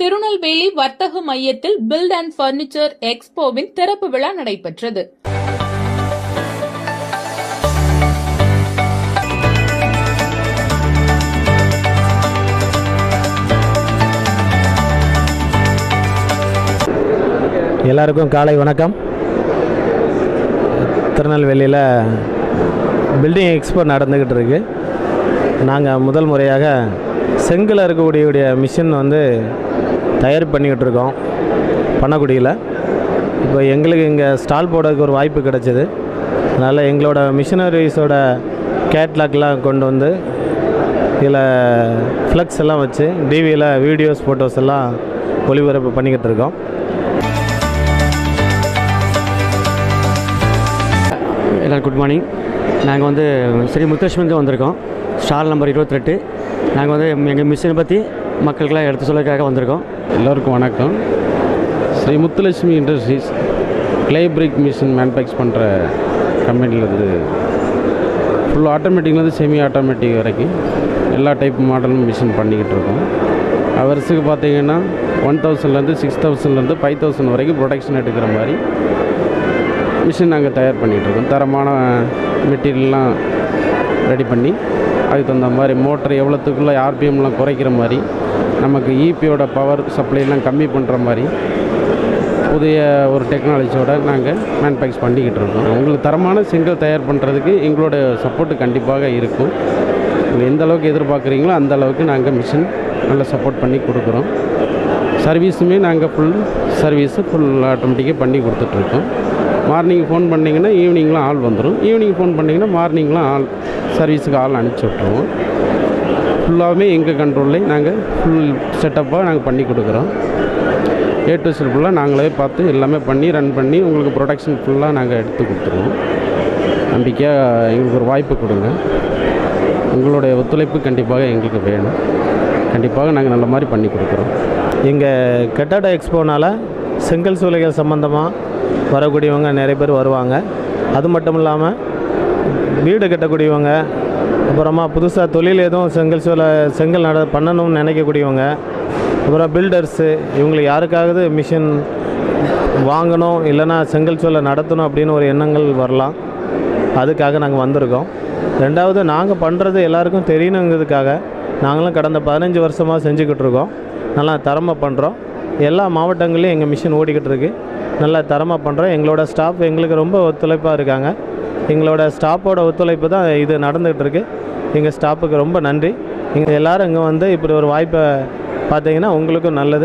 திருநெல்வேலி வர்த்தக மையத்தில் build and furniture எக்ஸ்போவின் திறப்பு விழா நடைபெற்றது. எல்லாருக்கும் காலை வணக்கம். திருநெல்வேலியில் பில்டிங் எக்ஸ்போ நடந்துக்கிட்டு இருக்கு. நாங்கள் முதல் முறையாக செங்கில் இருக்கக்கூடிய மிஷின் வந்து தயார் பண்ணிக்கிட்டு இருக்கோம் பண்ணக்குடியில். இப்போ எங்களுக்கு இங்கே ஸ்டால் போடுறதுக்கு ஒரு வாய்ப்பு கிடச்சிது. அதனால் எங்களோட மிஷினரிஸோட கேட்லாக்லாம் கொண்டு வந்து இதில் ஃப்ளக்ஸ் எல்லாம் வச்சு டிவியில் வீடியோஸ் ஃபோட்டோஸ் எல்லாம் ஒளிபரப்பு பண்ணிக்கிட்டு இருக்கோம் எல்லோரும் குட் மார்னிங். நாங்கள் வந்து ஸ்ரீ முத்தலட்சுமிலேருந்து வந்திருக்கோம். ஸ்டால் நம்பர் இருபத்தெட்டு. நாங்கள் வந்து எங்கள் மிஷினை பற்றி மக்களுக்கெல்லாம் எடுத்து சொல்லக்காக வந்திருக்கோம். எல்லோருக்கும் வணக்கம். Sri Muthulakshmi industries clay brick machine manufacture பண்ணுற கம்பெனியில் ஃபுல் ஆட்டோமேட்டிக்லேருந்து செமி ஆட்டோமேட்டிக் வரைக்கும் எல்லா டைப் மாடலும் மிஷின் பண்ணிக்கிட்டு இருக்கோம். அவர்ஸுக்கு பார்த்தீங்கன்னா ஒன் தௌசண்ட்லேருந்து சிக்ஸ் தௌசண்ட்லேருந்து ஃபைவ் தௌசண்ட் வரைக்கும் ப்ரொடக்ஷன் எடுக்கிற மாதிரி மிஷின் நாங்கள் தயார் பண்ணிகிட்ருக்கோம் தரமான மெட்டீரியல்லாம் ரெடி பண்ணி அதுக்கு தகுந்த மாதிரி மோட்டர் எவ்வளோத்துக்குள்ளே ஆர்பிஎம்லாம் குறைக்கிற மாதிரி நமக்கு இபியோட பவர் சப்ளைலாம் கம்மி பண்ணுற மாதிரி புதிய ஒரு டெக்னாலஜியோட நாங்கள் மேனுஃபேக்சர் பண்ணிக்கிட்டு இருக்கோம். உங்களுக்கு தரமான சிங்கிள் தயார் பண்ணுறதுக்கு எங்களோட சப்போர்ட்டு கண்டிப்பாக இருக்கும். நீங்கள் எந்த அளவுக்கு எதிர்பார்க்குறீங்களோ அந்த அளவுக்கு நாங்கள் மிஷின் நல்லா சப்போர்ட் பண்ணி கொடுக்குறோம். சர்வீஸுமே நாங்கள் ஃபுல் சர்வீஸு ஃபுல் ஆட்டோமேட்டிக்காக பண்ணி கொடுத்துட்ருக்கோம் மார்னிங் ஃபோன் பண்ணிங்கன்னா ஈவினிங்லாம் ஆள் வந்துடும் ஈவினிங் ஃபோன் பண்ணிங்கன்னா மார்னிங்லாம் ஆள் சர்வீஸுக்கு ஆள் அனுப்பிச்சி விட்ருவோம் ஃபுல்லாகவே எங்கள் கண்ட்ரோல்லே நாங்கள் ஃபுல் செட்டப்பாக நாங்கள் பண்ணி கொடுக்குறோம். ஏ டு செல் ஃபுல்லாக நாங்களே பார்த்து எல்லாமே பண்ணி ரன் பண்ணி உங்களுக்கு ப்ரொடக்ஷன் ஃபுல்லாக நாங்கள் எடுத்து கொடுத்துருவோம். நம்பிக்கையாக எங்களுக்கு ஒரு வாய்ப்பு கொடுங்க. உங்களுடைய ஒத்துழைப்பு கண்டிப்பாக எங்களுக்கு வேணும். கண்டிப்பாக நாங்கள் நல்ல மாதிரி பண்ணி கொடுக்குறோம். எங்கள் கட்டட எக்ஸ்போனால் செங்கல் சூளைகள் சம்மந்தமாக வரக்கூடியவங்க நிறைய பேர் வருவாங்க. அது மட்டும் இல்லாமல் வீடு கட்டக்கூடியவங்க அப்புறமா புதுசாக தொழில் எதுவும் செங்கல் சூளை செங்கல் நட பண்ணணும்னு நினைக்கக்கூடியவங்க அப்புறம் பில்டர்ஸு இவங்களுக்கு யாருக்காவது மிஷின் வாங்கணும் இல்லைன்னா செங்கல் சூளை நடத்தணும் அப்படின்னு ஒரு எண்ணங்கள் வரலாம். அதுக்காக நாங்கள் வந்திருக்கோம். ரெண்டாவது நாங்கள் பண்ணுறது எல்லாருக்கும் தெரியணுங்கிறதுக்காக நாங்களும் கடந்த பதினஞ்சு வருஷமாக செஞ்சுக்கிட்டு இருக்கோம். நல்லா தரமாக பண்ணுறோம் எல்லா மாவட்டங்கள்லேயும் எங்கள் மிஷின் ஓடிக்கிட்டு இருக்குது நல்லா தரமாக பண்ணுறோம் எங்களோட ஸ்டாஃப் எங்களுக்கு ரொம்ப ஒத்துழைப்பாக இருக்காங்க. எங்களோட ஸ்டாஃபோட ஒத்துழைப்பு தான் இது நடந்துகிட்டு இருக்கு. எங்கள் ஸ்டாஃபுக்கு ரொம்ப நன்றி. இங்கே எல்லோரும் இங்கே வந்து இப்படி ஒரு வாய்ப்பை பார்த்தீங்கன்னா உங்களுக்கும் நல்லது.